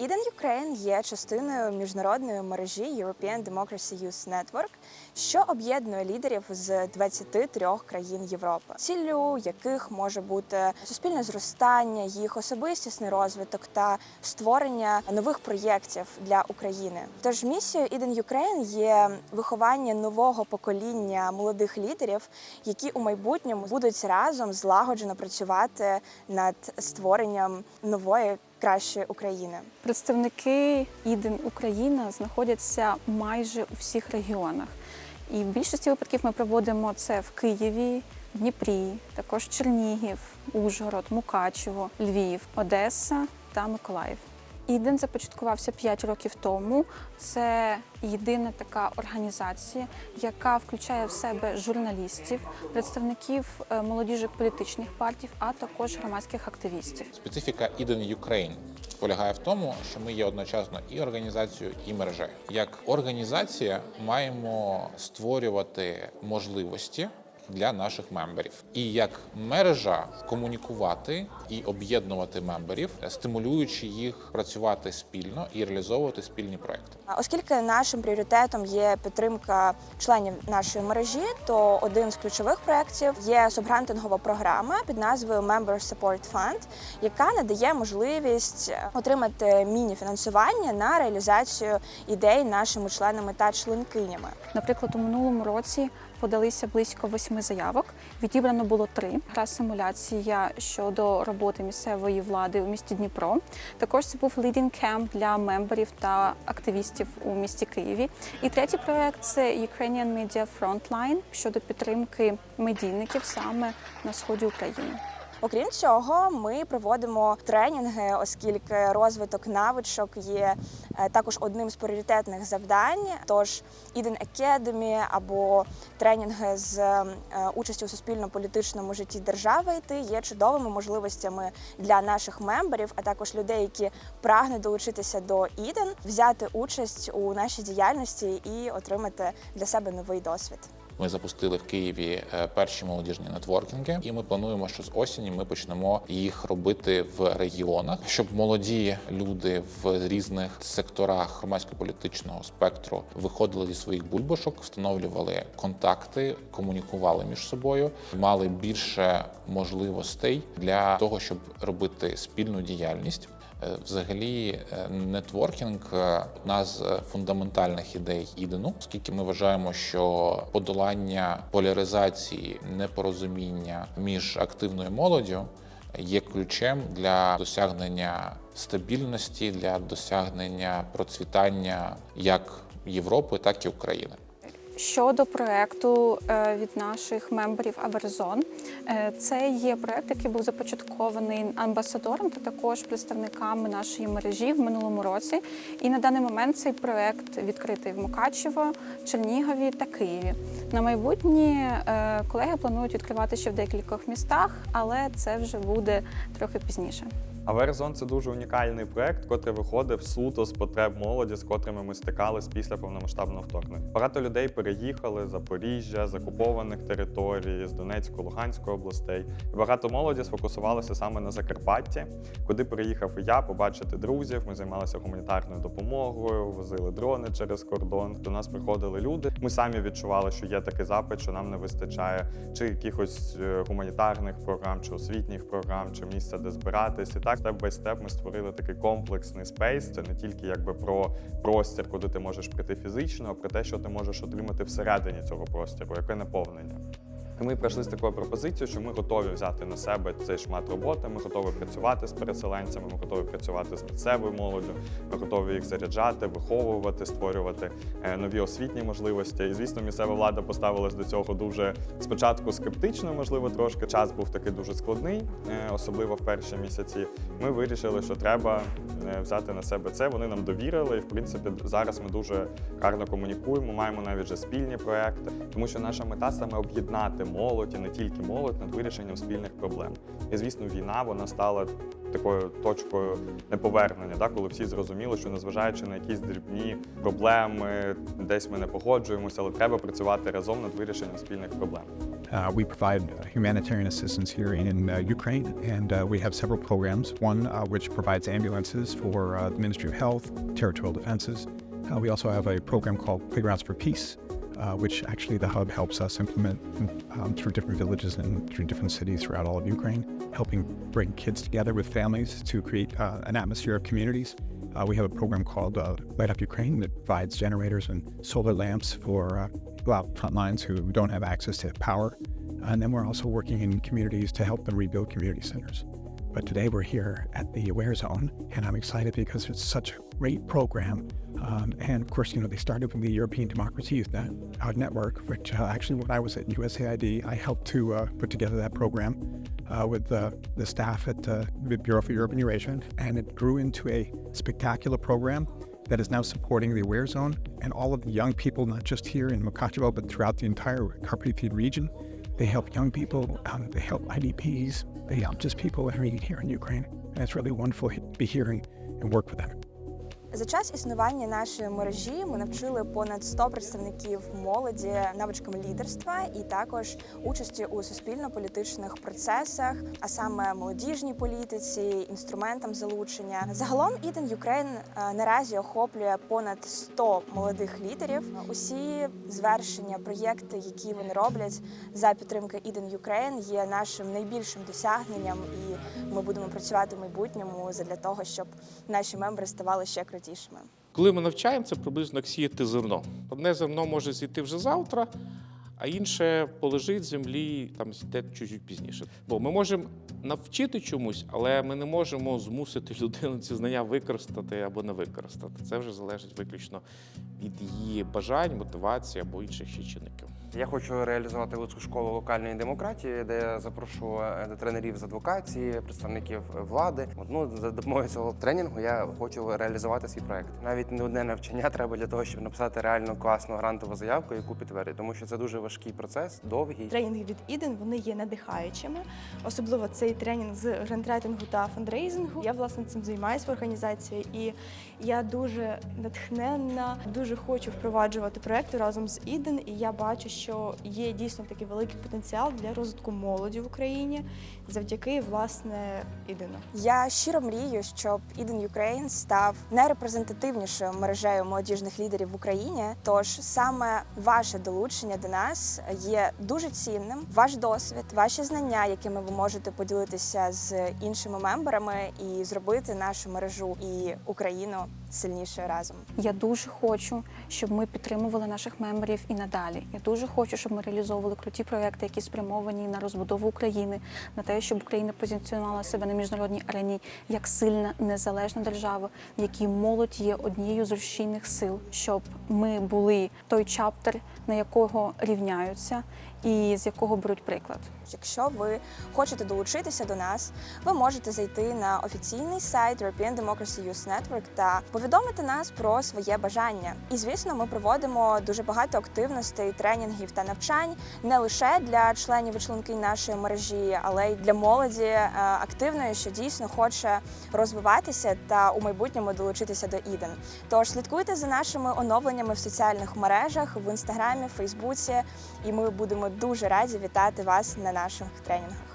Eden Ukraine є частиною міжнародної мережі European Democracy Youth Network, що об'єднує лідерів з 23 країн Європи, ціллю яких може бути суспільне зростання, їх особистісний розвиток та створення нових проєктів для України. Тож місією Eden Ukraine є виховання нового покоління молодих лідерів, які у майбутньому будуть разом злагоджено працювати над створенням нової кращої України. Представники Іден Україна знаходяться майже у всіх регіонах. І в більшості випадків ми проводимо це в Києві, Дніпрі, також Чернігів, Ужгород, Мукачево, Львів, Одеса та Миколаїв. Іден започаткувався 5 років тому. Це єдина така організація, яка включає в себе журналістів, представників е, молодіжок політичних партій, а також громадських активістів. Специфіка Eden Ukraine полягає в тому, що ми є одночасно і організацією, і мережею. Як організація маємо створювати можливості для наших мемберів, і як мережа комунікувати і об'єднувати мемберів, стимулюючи їх працювати спільно і реалізовувати спільні проекти. Оскільки нашим пріоритетом є підтримка членів нашої мережі, то один з ключових проєктів є субгрантингова програма під назвою Member Support Fund, яка надає можливість отримати міні-фінансування на реалізацію ідей нашими членами та членкинями. Наприклад, у минулому році подалися близько восьми заявок. Відібрано було три. Гра симуляція щодо роботи місцевої влади у місті Дніпро. Також це був leading camp для мемберів та активістів у місті Києві. І третій проект це Ukrainian Media Frontline щодо підтримки медійників саме на сході України. Окрім цього, ми проводимо тренінги, оскільки розвиток навичок є е, також одним з пріоритетних завдань. Тож Eden Academy або тренінги з е, участю у суспільно-політичному житті держави йти є чудовими можливостями для наших мемберів, а також людей, які прагнуть долучитися до Eden, взяти участь у нашій діяльності і отримати для себе новий досвід. Ми запустили в Києві е, перші молодіжні нетворкінги, і ми плануємо, що з осені ми почнемо їх робити в регіонах, щоб молоді люди в різних секторах громадсько-політичного спектру виходили зі своїх бульбашок, встановлювали контакти, комунікували між собою, мали більше можливостей для того, щоб робити спільну діяльність. Е, Взагалі, е, нетворкінг е, одна з фундаментальних ідей ідену, оскільки ми вважаємо, що подолання поляризації, непорозуміння між активною молоддю є ключем для досягнення стабільності, для досягнення процвітання як Європи, так і України. Щодо проекту е, від наших мемберів Аверзон, е, це є проект, який був започаткований амбасадором та також представниками нашої мережі в минулому році. І на даний момент цей проект відкритий в Мукачево, Чернігові та Києві. На майбутнє е, колеги планують відкривати ще в декількох містах, але це вже буде трохи пізніше. Аверзон це дуже унікальний проект, котрий виходив суто з потреб молоді, з котрими ми стикались після повномасштабного вторгнення. Багато людей переїхали з Запоріжжя, з окупованих територій, з Донецької, Луганської областей. І багато молоді сфокусувалися саме на Закарпатті, куди приїхав я побачити друзів. Ми займалися гуманітарною допомогою, возили дрони через кордон. До нас приходили люди. Ми самі відчували, що є такий запит, що нам не вистачає чи якихось е, гуманітарних програм, чи освітніх програм, чи місця, де збиратись. Так степ бай степ ми створили такий комплексний спейс. Це не тільки якби про простір, куди ти можеш прийти фізично, а про те, що ти можеш отримати всередині цього простіру, яке наповнення. І ми прийшли з такою пропозицією, що ми готові взяти на себе цей шмат роботи. Ми готові працювати з переселенцями, ми готові працювати з місцевою молоддю, ми готові їх заряджати, виховувати, створювати е, нові освітні можливості. І звісно, місцева влада поставилась до цього дуже спочатку скептично, можливо, трошки. Час був такий дуже складний, е, особливо в перші місяці. Ми вирішили, що треба е, взяти на себе це. Вони нам довірили, і в принципі зараз ми дуже гарно комунікуємо. Маємо навіть вже спільні проекти, тому що наша мета саме об'єднати молодь і не тільки молодь над вирішенням спільних проблем. І звісно, війна вона стала такою точкою неповернення, да, коли всі зрозуміли, що незважаючи на якісь дрібні проблеми, десь ми не погоджуємося, але треба працювати разом над вирішенням спільних проблем. Uh, we provide uh, humanitarian assistance here in uh, Ukraine, and uh, we have several programs. One uh, which provides ambulances for uh, the Ministry of Health, Territorial Defenses. Uh, we also have a program called Playgrounds for Peace, uh, which actually the hub helps us implement um, through different villages and through different cities throughout all of Ukraine, helping bring kids together with families to create uh, an atmosphere of communities. Uh, we have a program called uh, Light Up Ukraine that provides generators and solar lamps for uh, people out front lines who don't have access to power. And then we're also working in communities to help them rebuild community centers. But today we're here at the Aware Zone, and I'm excited because it's such a great program. Um, and of course, you know, they started with the European Democracy Youth Net, Network, which uh, actually, when I was at USAID, I helped to uh, put together that program uh, with the staff at uh, the Bureau for Europe and Eurasia. And it grew into a spectacular program that is now supporting the Aware Zone and all of the young people, not just here in Mukachevo, but throughout the entire Carpathian region. They help young people, um, they help IDPs, they help just people here in Ukraine. And it's really wonderful to be and, and work with them. За час існування нашої мережі ми навчили понад 100 представників молоді навичкам лідерства і також участі у суспільно-політичних процесах, а саме молодіжній політиці, інструментам залучення. Загалом Eden Ukraine е, наразі охоплює понад 100 молодих лідерів. Усі звершення, проєкти, які вони роблять за підтримки Eden Ukraine, є нашим найбільшим досягненням, і ми будемо працювати в майбутньому для того, щоб наші мембри ставали ще крутішими. Коли ми навчаємо, це приблизно як сіяти зерно. Одне зерно може зійти вже завтра, а інше полежить землі, там зійде чуть-чуть пізніше. Бо ми можемо навчити чомусь, але ми не можемо змусити людину ці знання використати або не використати. Це вже залежить виключно від її бажань, мотивації або інших ще чинників. Я хочу реалізувати Луцьку школу локальної демократії, де я запрошу е, тренерів з адвокації, представників влади. Ну, за допомогою цього тренінгу я хочу реалізувати свій проект. Навіть не одне навчання треба для того, щоб написати реально класну грантову заявку, яку підтвердять, тому що це дуже важкий процес, довгий. Тренінги від Іден вони є надихаючими, особливо цей тренінг з грантрайтингу та фандрейзингу. Я власне цим займаюся в організації, і я дуже натхненна, дуже хочу впроваджувати проекти разом з Іден. І я бачу, що є дійсно такий великий потенціал для розвитку молоді в Україні завдяки власне Ідену. Я щиро мрію, щоб Eden Ukraine став найрепрезентативнішою мережею молодіжних лідерів в Україні. Тож саме ваше долучення до нас є дуже цінним. Ваш досвід, ваші знання, якими ви можете поділитися з іншими мемберами і зробити нашу мережу і Україну сильнішою разом. Я дуже хочу, щоб ми підтримували наших мемберів і надалі. Я дуже хочу, щоб ми реалізовували круті проекти, які спрямовані на розбудову України, на те, щоб Україна позиціонувала себе на міжнародній арені як сильна незалежна держава, в якій молодь є однією з рушійних сил, щоб ми були той чаптер, на якого рівняються і з якого беруть приклад. Якщо ви хочете долучитися до нас, ви можете зайти на офіційний сайт European Democracy Youth Network та повідомити нас про своє бажання. І звісно, ми проводимо дуже багато активностей, тренінгів та навчань не лише для членів і членкинь нашої мережі, але й для молоді е, активної, що дійсно хоче розвиватися та у майбутньому долучитися до Іден. Тож слідкуйте за нашими оновленнями в соціальних мережах в інстаграмі, Фейсбуці, і ми будемо дуже раді вітати вас на наших тренінгах.